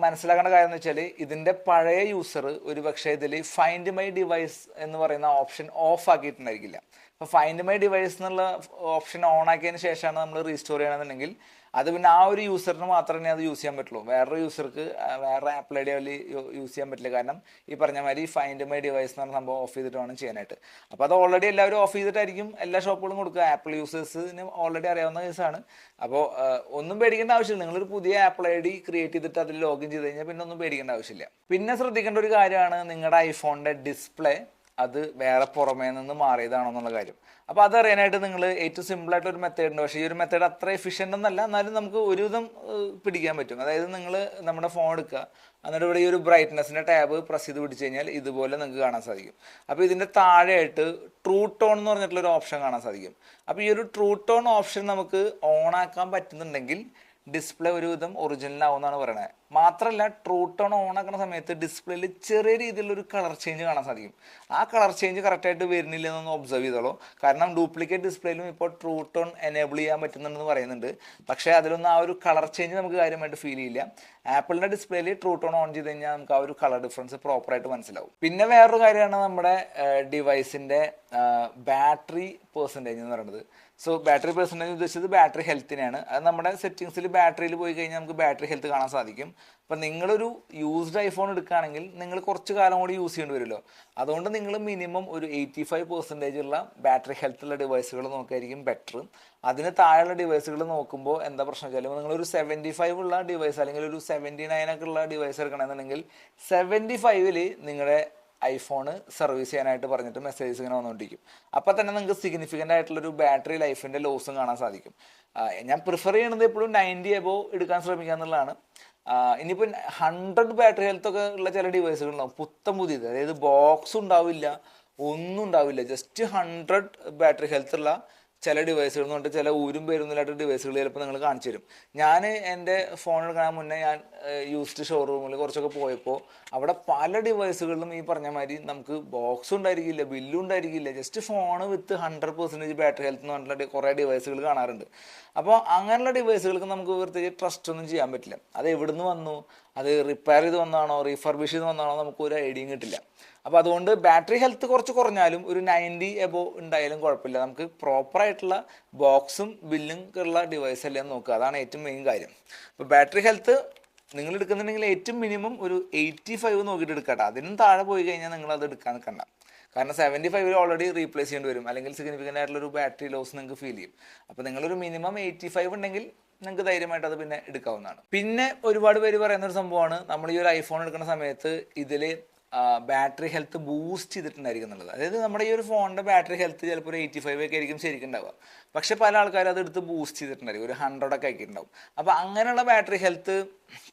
മനസ്സിലാക്കേണ്ട കാര്യം എന്ന് വെച്ചാൽ ഇതിന്റെ പഴയ യൂസർ ഒരു പക്ഷേ ഇതിൽ ഫൈൻഡ് മൈ ഡിവൈസ് എന്ന് പറയുന്ന ഓപ്ഷൻ ഓഫ് ആക്കിയിട്ടുണ്ടായിരിക്കില്ല. അപ്പോൾ ഫൈൻഡ് മൈ ഡിവൈസ് എന്നുള്ള ഓപ്ഷൻ ഓൺ ആക്കിയതിന് ശേഷമാണ് നമ്മൾ റീസ്റ്റോർ ചെയ്യണമെന്നുണ്ടെങ്കിൽ അത് പിന്നെ ആ ഒരു യൂസറിന് മാത്രമേ അത് യൂസ് ചെയ്യാൻ പറ്റുള്ളൂ. വേറൊരു യൂസർക്ക് വേറെ ആപ്പിൾ ഐ ഡി യൂസ് ചെയ്യാൻ പറ്റില്ല. കാരണം ഈ പറഞ്ഞ മാതിരി ഫൈൻഡ് മൈ ഡിവൈസ് എന്ന് പറഞ്ഞ സംഭവം ഓഫ് ചെയ്തിട്ട് വേണം ചെയ്യാനായിട്ട്. അപ്പോൾ അത് ഓൾറെഡി എല്ലാവരും ഓഫ് ചെയ്തിട്ടായിരിക്കും എല്ലാ ഷോപ്പുകളും കൊടുക്കുക. ആപ്പിൾ യൂസേഴ്സിന് ഓൾറെഡി അറിയാവുന്ന കേസാണ് അപ്പോൾ ഒന്നും പേടിക്കേണ്ട ആവശ്യമില്ല. നിങ്ങളൊരു പുതിയ ആപ്പിൾ ഐ ഡി ക്രിയേറ്റ് ചെയ്തിട്ട് അതിൽ ലോഗിൻ ചെയ്ത് കഴിഞ്ഞാൽ പിന്നെ ഒന്നും പേടിക്കേണ്ട ആവശ്യമില്ല. പിന്നെ ശ്രദ്ധിക്കേണ്ട ഒരു കാര്യമാണ് നിങ്ങളുടെ ഐഫോണിന്റെ ഡിസ്പ്ലേ അത് വേറെ പുറമേ നിന്ന് മാറിയതാണോ എന്നുള്ള കാര്യം. അപ്പോൾ അതറിയാനായിട്ട് നിങ്ങൾ ഏറ്റവും സിമ്പിൾ ആയിട്ട് ഒരു മെത്തേഡ് ഉണ്ട്. പക്ഷേ ഈ ഒരു മെത്തേഡ് അത്ര എഫിഷ്യന്റ് എന്നല്ല. എന്നാലും നമുക്ക് ഒരുവിധം പിടിക്കാൻ പറ്റും. അതായത് നിങ്ങൾ നമ്മുടെ ഫോൺ എടുക്കുക. എന്നിട്ട് ഇവിടെ ഈ ഒരു ബ്രൈറ്റ്നസിന്റെ ടാബ് പ്രസ് ചെയ്ത് പിടിച്ചു കഴിഞ്ഞാൽ ഇതുപോലെ നിങ്ങൾക്ക് കാണാൻ സാധിക്കും. അപ്പോൾ ഇതിന്റെ താഴെയായിട്ട് ട്രൂ ടോൺ എന്ന് പറഞ്ഞിട്ടുള്ള ഒരു ഓപ്ഷൻ കാണാൻ സാധിക്കും. അപ്പോൾ ഈ ഒരു ട്രൂ ടോൺ ഓപ്ഷൻ നമുക്ക് ഓൺ ആക്കാൻ പറ്റുന്നുണ്ടെങ്കിൽ ഡിസ്പ്ലേ ഒരുവിധം ഒറിജിനൽ ആവുമെന്നാണ് പറയുന്നത് മാത്രമല്ല ട്രൂ ടോൺ ഓൺ ആക്കുന്ന സമയത്ത് ഡിസ്പ്ലേയിൽ ചെറിയ രീതിയിലുള്ള ഒരു കളർ ചേഞ്ച് കാണാൻ സാധിക്കും. ആ കളർ ചേഞ്ച് കറക്റ്റായിട്ട് വരുന്നില്ല എന്നൊന്ന് ഒബ്സർവ് ചെയ്തോളൂ. കാരണം ഡ്യൂപ്ലിക്കേറ്റ് ഡിസ്പ്ലേയിലും ഇപ്പോൾ ട്രൂ ടോൺ എനേബിൾ ചെയ്യാൻ പറ്റുന്നുണ്ടെന്ന് പറയുന്നുണ്ട്. പക്ഷേ അതിലൊന്നും ആ ഒരു കളർ ചേഞ്ച് നമുക്ക് കാര്യമായിട്ട് ഫീൽ ചെയ്യില്ല. ആപ്പിളിന്റെ ഡിസ്പ്ലേയിൽ ട്രൂ ടോൺ ഓൺ ചെയ്ത് കഴിഞ്ഞാൽ നമുക്ക് ആ ഒരു കളർ ഡിഫറൻസ് പ്രോപ്പർ ആയിട്ട് മനസ്സിലാവും. പിന്നെ വേറൊരു കാര്യമാണ് നമ്മുടെ ഡിവൈസിന്റെ ബാറ്ററി പെർസെന്റേജ് എന്ന് പറയുന്നത്. സോ ബാറ്ററി പെർസെന്റേജ് ഉദ്ദേശിച്ചത് ബാറ്ററി ഹെൽത്തിനെയാണ് അത് നമ്മുടെ സെറ്റിങ്സിൽ ബാറ്ററിയിൽ പോയി കഴിഞ്ഞാൽ നമുക്ക് ബാറ്ററി ഹെൽത്ത് കാണാൻ സാധിക്കും. അപ്പം നിങ്ങളൊരു യൂസ്ഡ് ഐഫോൺ എടുക്കുകയാണെങ്കിൽ നിങ്ങൾ കുറച്ച് കാലം കൂടി യൂസ് ചെയ്യേണ്ടി വരുമല്ലോ. അതുകൊണ്ട് നിങ്ങൾ മിനിമം ഒരു എയ്റ്റി ഫൈവ് പെർസെന്റേജ് ഉള്ള ബാറ്ററി ഹെൽത്ത് ഉള്ള ഡിവൈസുകൾ നോക്കിയായിരിക്കും ബെറ്റർ അതിന് താഴെയുള്ള ഡിവൈസുകൾ നോക്കുമ്പോൾ എന്താ പ്രശ്നം വെച്ചാൽ നിങ്ങളൊരു സെവന്റി ഫൈവ് ഉള്ള ഡിവൈസ് അല്ലെങ്കിൽ ഒരു സെവന്റി നയൻ ഒക്കെ ഉള്ള ഡിവൈസ് എടുക്കണമെന്നുണ്ടെങ്കിൽ സെവന്റി ഫൈവിൽ നിങ്ങളുടെ ഐഫോൺ സർവീസ് ചെയ്യാനായിട്ട് പറഞ്ഞിട്ട് മെസ്സേജസ് ഇങ്ങനെ വന്നുകൊണ്ടിരിക്കും അപ്പോൾ തന്നെ നിങ്ങൾക്ക് സിഗ്നിഫിക്കന്റ് ആയിട്ടുള്ളൊരു ബാറ്ററി ലൈഫിന്റെ ലോസും കാണാൻ സാധിക്കും. ഞാൻ പ്രിഫർ ചെയ്യണത് എപ്പോഴും നയന്റി എബോ എടുക്കാൻ ശ്രമിക്കുക എന്നുള്ളതാണ്. ഇനിയിപ്പോൾ ഹൺഡ്രഡ് ബാറ്ററി ഹെൽത്ത് ഒക്കെ ഉള്ള ചില ഡിവൈസുകൾ ഉണ്ടാവും. പുത്തം പുതിയത്. അതായത് ബോക്സ് ഉണ്ടാവില്ല ഒന്നും ഉണ്ടാവില്ല. ജസ്റ്റ് ഹൺഡ്രഡ് ബാറ്ററി ഹെൽത്ത് ഉള്ള ചില ഡിവൈസുകൾ എന്ന് പറഞ്ഞിട്ട് ചില ഊരും പേരുന്നില്ലാത്ത ഡിവൈസുകൾ ചിലപ്പോൾ നിങ്ങൾ കാണിച്ചു തരും. ഞാൻ എന്റെ ഫോൺ എടുക്കാൻ മുന്നേ ഞാൻ യൂസ്ഡ് ഷോറൂമിൽ കുറച്ചൊക്കെ പോയപ്പോൾ അവിടെ പല ഡിവൈസുകളിലും ഈ പറഞ്ഞ മാതിരി നമുക്ക് ബോക്സ് ഉണ്ടായിരിക്കില്ല ബില്ലും ഉണ്ടായിരിക്കില്ല just phone with hundred percentage battery health എന്ന് പറഞ്ഞിട്ടുള്ള കുറേ ഡിവൈസുകൾ കാണാറുണ്ട്. അപ്പോൾ അങ്ങനെയുള്ള ഡിവൈസുകൾക്ക് നമുക്ക് പ്രത്യേകിച്ച് ട്രസ്റ്റ് ഒന്നും ചെയ്യാൻ പറ്റില്ല. അത് എവിടെ നിന്ന് വന്നു? അത് റിപ്പയർ ചെയ്ത് വന്നാണോ റീഫർബിഷ് ചെയ്ത് വന്നാണോ നമുക്ക് ഒരു ഐഡിയയും കിട്ടില്ല. അപ്പോൾ അതുകൊണ്ട് ബാറ്ററി ഹെൽത്ത് കുറച്ച് കുറഞ്ഞാലും ഒരു നയന്റി എബോ ഉണ്ടായാലും കുഴപ്പമില്ല. നമുക്ക് പ്രോപ്പറായിട്ടുള്ള ബോക്സും ബില്ലും ഉള്ള ഡിവൈസ് അല്ലേ നോക്കുക. അതാണ് ഏറ്റവും മെയിൻ കാര്യം. അപ്പോൾ ബാറ്ററി ഹെൽത്ത് നിങ്ങൾ എടുക്കുന്നുണ്ടെങ്കിൽ ഏറ്റവും മിനിമം ഒരു എയ്റ്റി ഫൈവ് നോക്കിയിട്ട് എടുക്കട്ടെ. അതിനും താഴെ പോയി കഴിഞ്ഞാൽ നിങ്ങൾ അത് എടുക്കാൻ നിൽക്കണ്ട. കാരണം സെവന്റി ഫൈവിൽ ഓൾറെഡി റീപ്ലേസ് ചെയ്യേണ്ടി വരും. അല്ലെങ്കിൽ സിഗ്നിഫിക്കന്റ് ആയിട്ടുള്ള ഒരു ബാറ്ററി ലോസ് നിങ്ങൾക്ക് ഫീൽ ചെയ്യും. അപ്പോൾ നിങ്ങളൊരു മിനിമം എയ്റ്റി ഫൈവ് ഉണ്ടെങ്കിൽ നിങ്ങൾക്ക് ധൈര്യമായിട്ട് അത് പിന്നെ എടുക്കാവുന്നതാണ്. പിന്നെ ഒരുപാട് പേര് പറയുന്ന ഒരു സംഭവമാണ്. നമ്മൾ ഈ ഒരു ഐഫോൺ എടുക്കുന്ന സമയത്ത് ഇതിൽ ബാറ്ററി ഹെൽത്ത് ബൂസ്റ്റ് ചെയ്തിട്ടുണ്ടായിരിക്കും എന്നുള്ളത്. അതായത് നമ്മുടെ ഈ ഒരു ഫോണിന്റെ ബാറ്ററി ഹെൽത്ത് ചിലപ്പോൾ ഒരു എയ്റ്റി ഫൈവ് ഒക്കെ ആയിരിക്കും ശരിക്കും ഉണ്ടാവുക. പക്ഷെ പല ആൾക്കാരും അത് എടുത്ത് ബൂസ്റ്റ് ചെയ്തിട്ടുണ്ടായിരിക്കും. ഒരു ഹൺഡ്രഡ് ഒക്കെ ആക്കിയിട്ടുണ്ടാവും. അപ്പോൾ അങ്ങനെയുള്ള ബാറ്ററി ഹെൽത്ത്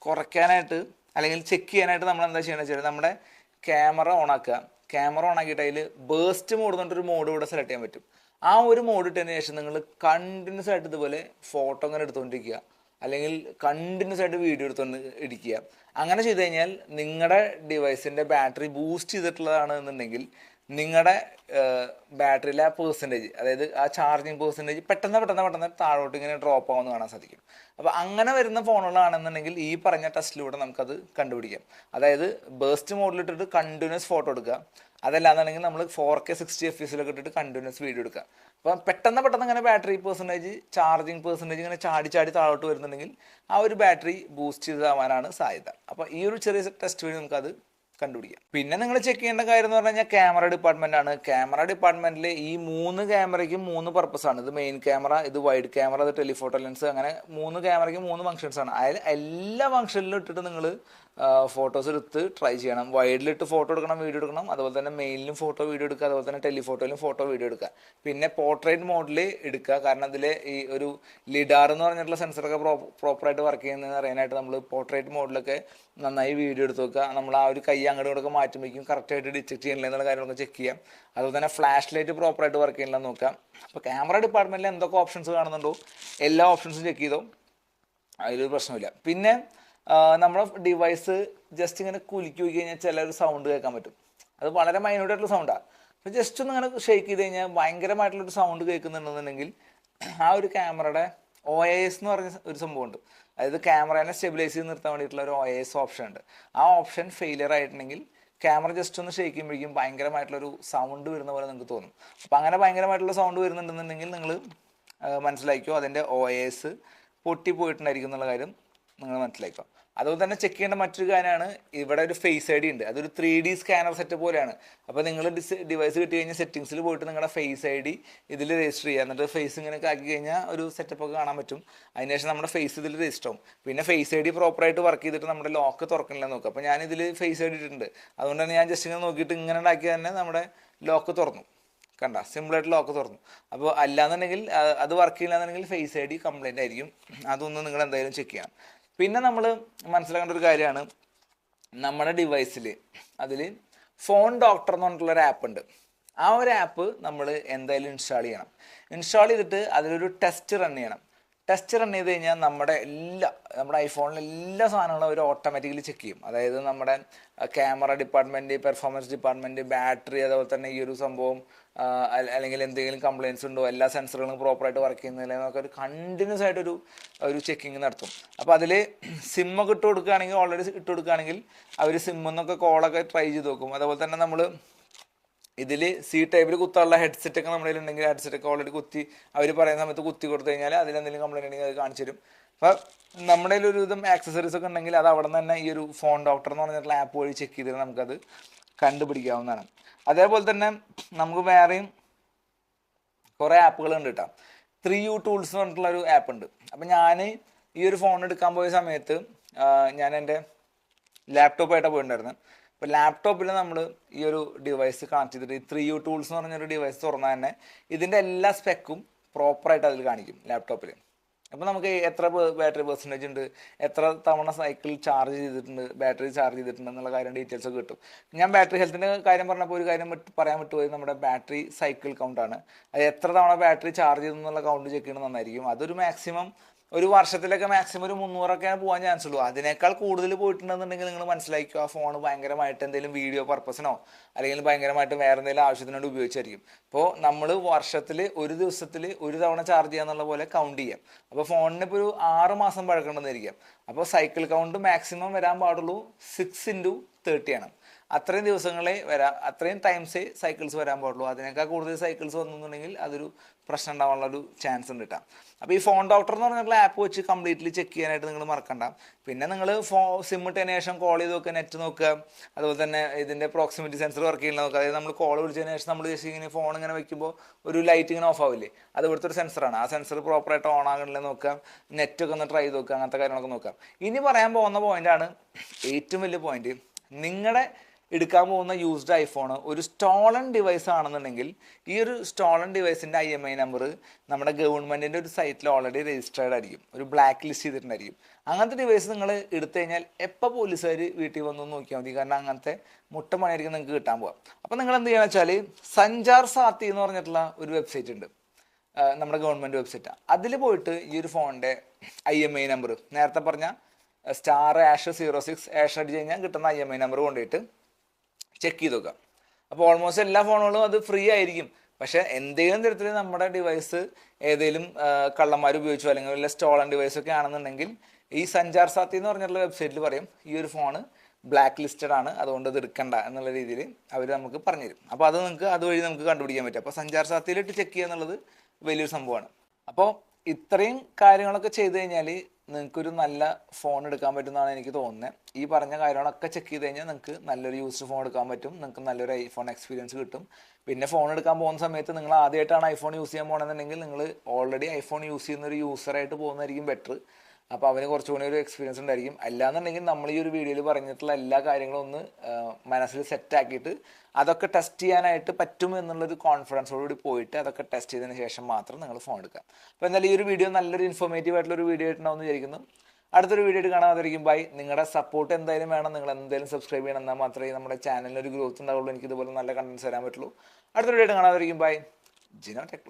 കുറയ്ക്കാനായിട്ട് അല്ലെങ്കിൽ ചെക്ക് ചെയ്യാനായിട്ട് നമ്മൾ എന്താ ചെയ്യണമെന്ന് വെച്ചാൽ നമ്മുടെ ക്യാമറ ഓൺ ആക്കുക. ക്യാമറ ഓൺ ആക്കിയിട്ട് അതിൽ ബേസ്റ്റ് മോഡ് എന്നിട്ടൊരു മോഡ് ഇവിടെ സെലക്ട് ചെയ്യാൻ പറ്റും. ആ ഒരു മോഡ് ഇട്ടതിന് ശേഷം നിങ്ങൾ കണ്ടിന്യൂസ് ആയിട്ട് ഇതുപോലെ ഫോട്ടോ അങ്ങനെ എടുത്തുകൊണ്ടിരിക്കുക അല്ലെങ്കിൽ കണ്ടിന്യൂസ് ആയിട്ട് വീഡിയോ എടുത്തുകൊണ്ട് ഇരിക്കുക. അങ്ങനെ ചെയ്തു കഴിഞ്ഞാൽ നിങ്ങളുടെ ഡിവൈസിന്റെ ബാറ്ററി ബൂസ്റ്റ് ചെയ്തിട്ടുള്ളതാണ് എന്നുണ്ടെങ്കിൽ നിങ്ങളുടെ ബാറ്ററിയിലെ ആ പേഴ്സന്റേജ് അതായത് ആ ചാർജിങ് പേഴ്സന്റേജ് പെട്ടെന്ന് പെട്ടെന്ന് പെട്ടെന്ന് താഴോട്ട് ഇങ്ങനെ ഡ്രോപ്പ് ആവുമെന്ന് കാണാൻ സാധിക്കും. അപ്പോൾ അങ്ങനെ വരുന്ന ഫോണുകളാണെന്നുണ്ടെങ്കിൽ ഈ പറഞ്ഞ ടെസ്റ്റിലൂടെ നമുക്കത് കണ്ടുപിടിക്കാം. അതായത് ബേസ്റ്റ് മോഡിലിട്ടിട്ട് കണ്ടിന്യൂസ് ഫോട്ടോ എടുക്കുക. അതല്ലാന്നുണ്ടെങ്കിൽ നമ്മൾ ഫോർ കെ സിക്സ്റ്റി എഫ് എസിലൊക്കെ ഇട്ടിട്ട് കണ്ടിന്യൂസ് വീഡിയോ എടുക്കുക. അപ്പം പെട്ടെന്ന് പെട്ടെന്ന് ഇങ്ങനെ ബാറ്ററി പേഴ്സന്റേജ് ചാർജിങ് പേഴ്സന്റേജ് ഇങ്ങനെ ചാടി ചാടി താഴോട്ട് വരുന്നുണ്ടെങ്കിൽ ആ ഒരു ബാറ്ററി ബൂസ്റ്റ് ചെയ്താവാനാണ് സാധ്യത. അപ്പോൾ ഈ ഒരു ചെറിയ ടെസ്റ്റ് വഴി നമുക്കത് കണ്ടുപിടിക്കാം. പിന്നെ നിങ്ങൾ ചെക്ക് ചെയ്യേണ്ട കാര്യം എന്ന് പറഞ്ഞു കഴിഞ്ഞാൽ ക്യാമറ ഡിപ്പാർട്ട്മെന്റ് ആണ്. ക്യാമറ ഡിപ്പാർട്ട്മെന്റിൽ ഈ മൂന്ന് ക്യാമറയ്ക്കും മൂന്ന് പർപ്പസ് ആണ്. ഇത് മെയിൻ ക്യാമറ ഇത് വൈഡ് ക്യാമറ ഇത് ടെലിഫോട്ടോ ലെൻസ് അങ്ങനെ മൂന്ന് ക്യാമറയ്ക്ക് മൂന്ന് ഫംഗ്ഷൻസ് ആണ്. അതിൽ എല്ലാ ഫംഗ്ഷനിലും ഇട്ടിട്ട് നിങ്ങൾ ഫോട്ടോസ് എടുത്ത് ട്രൈ ചെയ്യണം. വൈഡിലിട്ട് ഫോട്ടോ എടുക്കണം വീഡിയോ എടുക്കണം. അതുപോലെ തന്നെ മെയിലിലും ഫോട്ടോ വീഡിയോ എടുക്കുക. അതുപോലെ തന്നെ ടെലിഫോട്ടോയിലും ഫോട്ടോ വീഡിയോ എടുക്കുക. പിന്നെ പോർട്രേറ്റ് മോഡിൽ എടുക്കുക. കാരണം അതിൽ ഈ ഒരു ലിഡാർ എന്ന് പറഞ്ഞിട്ടുള്ള സെൻസറൊക്കെ പ്രോ പ്രോപ്പറായിട്ട് വർക്ക് ചെയ്യുന്നതെന്ന് അറിയാനായിട്ട് നമ്മൾ പോർട്രേറ്റ് മോഡിലൊക്കെ നന്നായി വീഡിയോ എടുത്ത് വെക്കുക. നമ്മൾ ആ ഒരു കൈ അങ്ങോട്ടും മാറ്റി വയ്ക്കും കറക്റ്റായിട്ട് ഡിറ്റക്ട് ചെയ്യണില്ല എന്നുള്ള കാര്യങ്ങളൊക്കെ ചെക്ക് ചെയ്യാം അതുപോലെ തന്നെ ഫ്ലാഷ് ലൈറ്റ് പ്രോപ്പറായിട്ട് വർക്ക് ചെയ്യണില്ല നോക്കാം അപ്പോൾ ക്യാമറ ഡിപ്പാർട്ട്മെന്റിൽ എന്തൊക്കെ ഓപ്ഷൻസ് കാണുന്നുണ്ടോ? എല്ലാ ഓപ്ഷൻസും ചെക്ക് ചെയ്തോ? അതിലൊരു പ്രശ്നമില്ല പിന്നെ നമ്മുടെ ഡിവൈസ് ജസ്റ്റ് ഇങ്ങനെ കുലുക്കി നോക്കി കഴിഞ്ഞാൽ ചില ഒരു സൗണ്ട് കേൾക്കാൻ പറ്റും. അത് വളരെ മൈനോട്ടായിട്ടുള്ള സൗണ്ടാണ് അപ്പോൾ ജസ്റ്റ് ഒന്ന് ഇങ്ങനെ ഷേക്ക് ചെയ്ത് കഴിഞ്ഞാൽ ഭയങ്കരമായിട്ടുള്ളൊരു സൗണ്ട് കേൾക്കുന്നുണ്ടെന്നുണ്ടെങ്കിൽ ആ ഒരു ക്യാമറയുടെ ഒ എസ് എന്ന് പറഞ്ഞ ഒരു സംഭവമുണ്ട്. അതായത് ക്യാമറേനെ സ്റ്റെബിലൈസ് ചെയ്ത് നിർത്താൻ വേണ്ടിയിട്ടുള്ള ഒരു ഒ എസ് ഓപ്ഷൻ ഉണ്ട്. ആ ഓപ്ഷൻ ഫെയിലിയർ ആയിട്ടുണ്ടെങ്കിൽ ക്യാമറ ജസ്റ്റ് ഒന്ന് ഷേക്ക് ചെയ്യുമ്പോഴേക്കും ഭയങ്കരമായിട്ടുള്ളൊരു സൗണ്ട് വരുന്ന പോലെ നിങ്ങൾക്ക് തോന്നും. അപ്പോൾ അങ്ങനെ ഭയങ്കരമായിട്ടുള്ള സൗണ്ട് വരുന്നുണ്ടെന്നുണ്ടെങ്കിൽ നിങ്ങൾ മനസ്സിലാക്കിയോ? അതിന്റെ ഒ എസ് പൊട്ടിപ്പോയിട്ടുണ്ടായിരിക്കും എന്നുള്ള കാര്യം നിങ്ങൾ മനസ്സിലാക്കാം അതുപോലെ തന്നെ ചെക്ക് ചെയ്യേണ്ട മറ്റൊരു കാര്യമാണ് ഇവിടെ ഒരു ഫേസ് ഐ ഡി ഉണ്ട്. അതൊരു ത്രീ ഡി സ്കാനർ സെറ്റ് പോലെയാണ്. അപ്പോൾ നിങ്ങൾ ഡിസ് ഡിവൈസ് കിട്ടി കഴിഞ്ഞാൽ സെറ്റിങ്സിൽ പോയിട്ട് നിങ്ങളുടെ ഫേസ് ഐ ഡി ഇതിൽ രജിസ്റ്റർ ചെയ്യുക. എന്നിട്ട് ഫേസ് ഇങ്ങനെ ആക്കി കഴിഞ്ഞാൽ ഒരു സെറ്റപ്പ് ഒക്കെ കാണാൻ പറ്റും. അതിനുശേഷം നമ്മുടെ ഫേസ് ഇതിൽ രജിസ്റ്റർ ആവും. പിന്നെ ഫേസ് ഐ ഡി പ്രോപ്പറായിട്ട് വർക്ക് ചെയ്തിട്ട് നമ്മുടെ ലോക്ക് തുറക്കണില്ല നോക്കുക. അപ്പോൾ ഞാൻ ഇതിൽ ഫേസ് ഐ ഡി ഇട്ടിട്ടുണ്ട്. അതുകൊണ്ട് തന്നെ ഞാൻ ജസ്റ്റ് ഇങ്ങനെ നോക്കിയിട്ട് ഇങ്ങനെ ഉണ്ടാക്കി തന്നെ നമ്മുടെ ലോക്ക് തുറന്നു. കണ്ട? സിമ്പിളായിട്ട് ലോക്ക് തുറന്നു. അപ്പോൾ അല്ലാന്നുണ്ടെങ്കിൽ അത് വർക്ക് ചെയ്യില്ലാന്നുണ്ടെങ്കിൽ ഫേസ് ഐ ഡി കംപ്ലൈന്റ് ആയിരിക്കും. അതൊന്നും നിങ്ങൾ എന്തായാലും ചെക്ക് ചെയ്യണം. പിന്നെ നമ്മൾ മനസ്സിലാക്കേണ്ട ഒരു കാര്യമാണ്. നമ്മുടെ ഡിവൈസിൽ അതിൽ ഫോൺ ഡോക്ടർ എന്ന് പറഞ്ഞിട്ടുള്ള ഒരു ആപ്പ് ഉണ്ട്. ആ ഒരു ആപ്പ് നമ്മൾ എന്തായാലും ഇൻസ്റ്റാൾ ചെയ്യണം. ഇൻസ്റ്റാൾ ചെയ്തിട്ട് അതിലൊരു ടെസ്റ്റ് റൺ ചെയ്യണം. ടെസ്റ്റ് റൺ ചെയ്ത് കഴിഞ്ഞാൽ നമ്മുടെ എല്ലാ നമ്മുടെ ഐഫോണിലെ എല്ലാ സാധനങ്ങളും അവർ ഓട്ടോമാറ്റിക്കലി ചെക്ക് ചെയ്യും. അതായത് നമ്മുടെ camera department performance department battery അതുപോലെ തന്നെ ഈ ഒരു സംഭവം അല്ലെങ്കിൽ എന്തെങ്കിലും കംപ്ലയിൻസ് ഉണ്ടോ? എല്ലാ സെൻസറുകളും പ്രോപ്പറായിട്ട് വർക്ക് ചെയ്യുന്നില്ല എന്നൊക്കെ ഒരു കണ്ടിന്യൂസ് ആയിട്ടൊരു ഒരു ചെക്കിങ് നടത്തും. അപ്പോൾ അതിൽ സിമ്മൊക്കെ ഇട്ട് കൊടുക്കുകയാണെങ്കിൽ ഓൾറെഡി ഇട്ട് കൊടുക്കുകയാണെങ്കിൽ അവർ സിമ്മെന്നൊക്കെ കോളൊക്കെ ട്രൈ ചെയ്ത് നോക്കും. അതുപോലെ തന്നെ നമ്മൾ ഇതിൽ സി ടൈപ്പിൽ കുത്താനുള്ള ഹെഡ്സെറ്റ് ഒക്കെ നമ്മുടെ ഉണ്ടെങ്കിൽ ഹെഡ്സെറ്റ് ഒക്കെ ഓൾറെഡി കുത്തി അവർ പറയുന്ന സമയത്ത് കുത്തി കൊടുത്തു കഴിഞ്ഞാൽ അതിലെന്തെങ്കിലും കംപ്ലൈന്റ് ഉണ്ടെങ്കിൽ അത് കാണിച്ചു തരും. അപ്പോൾ നമ്മുടെ ഒരു വിധം ആക്സസറീസ് ഒക്കെ ഉണ്ടെങ്കിൽ അത് അവിടെ നിന്ന് തന്നെ ഈ ഒരു ഫോൺ ഡോക്ടർ എന്ന് പറഞ്ഞിട്ടുള്ള ആപ്പ് വഴി ചെക്ക് ചെയ്തിട്ട് നമുക്കത് കണ്ടുപിടിക്കാവുന്നതാണ്. അതേപോലെ തന്നെ നമുക്ക് വേറെയും കുറേ ആപ്പുകൾ ഉണ്ട് കേട്ടോ. ത്രീ യു ടൂൾസ് എന്ന് പറഞ്ഞിട്ടുള്ള ഒരു ആപ്പ് ഉണ്ട്. അപ്പം ഞാൻ ഈ ഒരു ഫോൺ എടുക്കാൻ പോയ സമയത്ത് ഞാൻ എന്റെ ലാപ്ടോപ്പായിട്ടാണ് പോയിട്ടുണ്ടായിരുന്നത് അപ്പോൾ ലാപ്ടോപ്പിൽ നമ്മൾ ഈ ഒരു ഡിവൈസ് കണക്ട് ചെയ്തിട്ട് ഈ ത്രീ യു ടൂൾസ് എന്ന് പറഞ്ഞൊരു ഡിവൈസ് തുറന്നാൽ തന്നെ ഇതിന്റെ എല്ലാ സ്പെക്കും പ്രോപ്പറായിട്ട് അതിൽ കാണിക്കും ലാപ്ടോപ്പിൽ അപ്പോൾ നമുക്ക് എത്ര ബാറ്ററി പെർസെന്റേജ് ഉണ്ട്? എത്ര തവണ സൈക്കിൾ ചാർജ് ചെയ്തിട്ടുണ്ട്? ബാറ്ററി ചാർജ് ചെയ്തിട്ടുണ്ട് എന്നുള്ള കാര്യം ഡീറ്റെയിൽസ് ഒക്കെ കിട്ടും. ഞാൻ ബാറ്ററി ഹെൽത്തിന്റെ കാര്യം പറഞ്ഞപ്പോൾ ഒരു കാര്യം പറയാൻ വിട്ടുപോയി നമ്മുടെ ബാറ്ററി സൈക്കിൾ കൗണ്ടാണ് അത് എത്ര തവണ ബാറ്ററി ചാർജ് ചെയ്തു എന്നുള്ള കൗണ്ട് ചെക്ക് ചെയ്യണം നന്നായിരിക്കും. അതൊരു മാക്സിമം ഒരു വർഷത്തിലൊക്കെ മാക്സിമം ഒരു മുന്നൂറൊക്കെ പോകാൻ ചാൻസ് ഉള്ളൂ. അതിനേക്കാൾ കൂടുതൽ പോയിട്ടുണ്ടെന്നുണ്ടെങ്കിൽ നിങ്ങൾ മനസ്സിലാക്കുക ആ ഫോൺ ഭയങ്കരമായിട്ട് എന്തെങ്കിലും വീഡിയോ പർപ്പസിനോ അല്ലെങ്കിൽ ഭയങ്കരമായിട്ട് വേറെ എന്തെങ്കിലും ആവശ്യത്തിനോട് ഉപയോഗിച്ചായിരിക്കും. അപ്പോൾ നമ്മൾ വർഷത്തിൽ ഒരു ദിവസത്തിൽ ഒരു തവണ ചാർജ് ചെയ്യാന്നുള്ള പോലെ കൗണ്ട് ചെയ്യാം. അപ്പോൾ ഫോണിന് ഇപ്പോൾ ഒരു ആറ് മാസം പഴക്കണമെന്നിരിക്കാം അപ്പോൾ സൈക്കിൾ കൗണ്ട് മാക്സിമം വരാൻ പാടുള്ളൂ സിക്സ് ഇന്റു തേർട്ടി ആണ്. അത്രയും ദിവസങ്ങളെ വരാ അത്രയും ടൈംസേ സൈക്കിൾസ് വരാൻ പാടുള്ളൂ. അതിനേക്കാൾ കൂടുതൽ സൈക്കിൾസ് വന്നിട്ടുണ്ടെങ്കിൽ അതൊരു പ്രശ്നം ഉണ്ടാവാനുള്ള ഒരു ചാൻസ് ഉണ്ട് കേട്ടോ അപ്പോൾ ഈ ഫോൺ ഡോക്ടർ എന്ന് പറഞ്ഞിട്ടുള്ള ആപ്പ് വെച്ച് കംപ്ലീറ്റ്ലി ചെക്ക് ചെയ്യാനായിട്ട് നിങ്ങൾ മറക്കണ്ട. പിന്നെ നിങ്ങൾ ഫോ സിം ഇട്ടതിന് ശേഷം കോൾ ചെയ്ത് നോക്കുക നെറ്റ് നോക്കുക. അതുപോലെ തന്നെ ഇതിന്റെ പ്രോക്സിമിറ്റി സെൻസർ വർക്ക് ചെയ്യുന്ന നോക്കുക. അതായത് നമ്മൾ കോൾ വിളിച്ചതിന് ശേഷം നമ്മൾ ജസ്റ്റ് ഇങ്ങനെ ഫോൺ ഇങ്ങനെ വെക്കുമ്പോൾ ഒരു ലൈറ്റ് ഇങ്ങനെ ഓഫ് ആവില്ലേ? അത് ഇവിടുത്തെ ഒരു സെൻസറാണ് ആ സെൻസർ പ്രോപ്പറായിട്ട് ഓൺ ആകണില്ല നോക്കാം നെറ്റൊക്കെ ഒന്ന് ട്രൈ നോക്കുക. അങ്ങനത്തെ കാര്യങ്ങളൊക്കെ നോക്കാം ഇനി പറയാൻ പോകുന്ന പോയിന്റാണ് ഏറ്റവും വലിയ പോയിന്റ് നിങ്ങളുടെ എടുക്കാൻ പോകുന്ന യൂസ്ഡ് ഐഫോൺ ഒരു സ്റ്റോളൺ ഡിവൈസ് ആണെന്നുണ്ടെങ്കിൽ ഈ ഒരു സ്റ്റോളൺ ഡിവൈസിന്റെ ഐ എം ഐ നമ്പർ നമ്മുടെ ഗവൺമെന്റിന്റെ ഒരു സൈറ്റിൽ ഓൾറെഡി രജിസ്റ്റേർഡ് ആയിരിക്കും. ഒരു ബ്ലാക്ക് ലിസ്റ്റ് ചെയ്തിട്ടുണ്ടായിരിക്കും. അങ്ങനത്തെ ഡിവൈസ് നിങ്ങൾ എടുത്തു കഴിഞ്ഞാൽ എപ്പോൾ പോലീസുകാർ വീട്ടിൽ വന്നു നോക്കിയാൽ മതി. കാരണം അങ്ങനത്തെ മുട്ട നിങ്ങൾക്ക് കിട്ടാൻ പോകാം അപ്പോൾ നിങ്ങൾ എന്ത് ചെയ്യുക വെച്ചാൽ സഞ്ചാർ സാത്തി എന്ന് പറഞ്ഞിട്ടുള്ള ഒരു വെബ്സൈറ്റ് ഉണ്ട്. നമ്മുടെ ഗവൺമെന്റ് വെബ്സൈറ്റ് അതിൽ പോയിട്ട് ഈ ഒരു ഫോണിന്റെ ഐ എം ഐ നമ്പർ നേരത്തെ പറഞ്ഞ star hash zero six hash അടിച്ച് കഴിഞ്ഞാൽ കിട്ടുന്ന ഐ എം ഐ നമ്പർ കൊണ്ടുപോയിട്ട് ചെക്ക് ചെയ്ത് നോക്കാം അപ്പോൾ ഓൾമോസ്റ്റ് എല്ലാ ഫോണുകളും അത് ഫ്രീ ആയിരിക്കും. പക്ഷെ എന്തെങ്കിലും തരത്തിൽ നമ്മുടെ ഡിവൈസ് ഏതെങ്കിലും കള്ളന്മാർ ഉപയോഗിച്ചോ അല്ലെങ്കിൽ വല്ല സ്റ്റോളൻ ഡിവൈസ് ഒക്കെ ആണെന്നുണ്ടെങ്കിൽ ഈ സഞ്ചാർ സാത്തി എന്ന് പറഞ്ഞിട്ടുള്ള വെബ്സൈറ്റിൽ പറയും ഈ ഒരു ഫോണ് ബ്ലാക്ക് ലിസ്റ്റഡ് ആണ് അതുകൊണ്ട് അത് എടുക്കണ്ട എന്നുള്ള രീതിയിൽ അവർ നമുക്ക് പറഞ്ഞു തരും അപ്പോൾ അത് നിങ്ങൾക്ക് അതുവഴി നമുക്ക് കണ്ടുപിടിക്കാൻ പറ്റും. അപ്പോൾ സഞ്ചാർ സാത്തിയിലിട്ട് ചെക്ക് ചെയ്യുക എന്നുള്ളത് വലിയൊരു സംഭവമാണ്. അപ്പോൾ ഇത്രയും കാര്യങ്ങളൊക്കെ ചെയ്തു കഴിഞ്ഞാൽ നിങ്ങൾക്കൊരു നല്ല ഫോൺ എടുക്കാൻ പറ്റുമെന്നാണ് എനിക്ക് തോന്നുന്നത്. ഈ പറഞ്ഞ കാര്യങ്ങളൊക്കെ ചെക്ക് ചെയ്ത് കഴിഞ്ഞാൽ നിങ്ങൾക്ക് നല്ലൊരു യൂസ്ഡ് ഫോൺ എടുക്കാൻ പറ്റും. നിങ്ങൾക്ക് നല്ലൊരു ഐഫോൺ എക്സ്പീരിയൻസ് കിട്ടും. പിന്നെ ഫോൺ എടുക്കാൻ പോകുന്ന സമയത്ത് നിങ്ങൾ ആദ്യമായിട്ടാണ് ഐഫോൺ യൂസ് ചെയ്യാൻ പോകണമെന്നുണ്ടെങ്കിൽ നിങ്ങൾ ഓൾറെഡി ഐഫോൺ യൂസ് ചെയ്യുന്ന ഒരു യൂസറായിട്ട് പോകുന്നതായിരിക്കും ബെറ്റർ അപ്പോൾ അവന് കുറച്ചുകൂടി ഒരു എക്സ്പീരിയൻസ് ഉണ്ടായിരിക്കും. അല്ലാന്നുണ്ടെങ്കിൽ നമ്മൾ ഈ ഒരു വീഡിയോയിൽ പറഞ്ഞിട്ടുള്ള എല്ലാ കാര്യങ്ങളും ഒന്ന് മനസ്സിൽ സെറ്റ് ആക്കിയിട്ട് അതൊക്കെ ടെസ്റ്റ് ചെയ്യാനായിട്ട് പറ്റും എന്നുള്ളൊരു കോൺഫിഡൻസോടുകൂടി പോയിട്ട് അതൊക്കെ ടെസ്റ്റ് ചെയ്തതിന് ശേഷം മാത്രം നിങ്ങൾ ഫോൺ എടുക്കുക. അപ്പോൾ എന്തായാലും ഈ ഒരു വീഡിയോ നല്ലൊരു ഇൻഫോർമേറ്റീവ് ആയിട്ടുള്ള ഒരു വീഡിയോ ആയിട്ടുണ്ടാവും എന്ന് വിചാരിക്കുന്നു. അടുത്തൊരു വീഡിയോ ആയിട്ട് കാണാതിരിക്കും ബൈ നിങ്ങളുടെ സപ്പോർട്ട് എന്തായാലും വേണം. നിങ്ങൾ എന്തായാലും സബ്സ്ക്രൈബ് ചെയ്യണം. എന്നാൽ മാത്രമേ നമ്മുടെ ചാനലിന് ഒരു ഗ്രോത്ത് ഉണ്ടാവുള്ളൂ. എനിക്ക് ഇതുപോലെ നല്ല കണ്ടൻസ് തരാൻ പറ്റുള്ളൂ. അടുത്തൊരു വീഡിയോ കാണാതിരിക്കും ബൈ ജിനോ ടെക്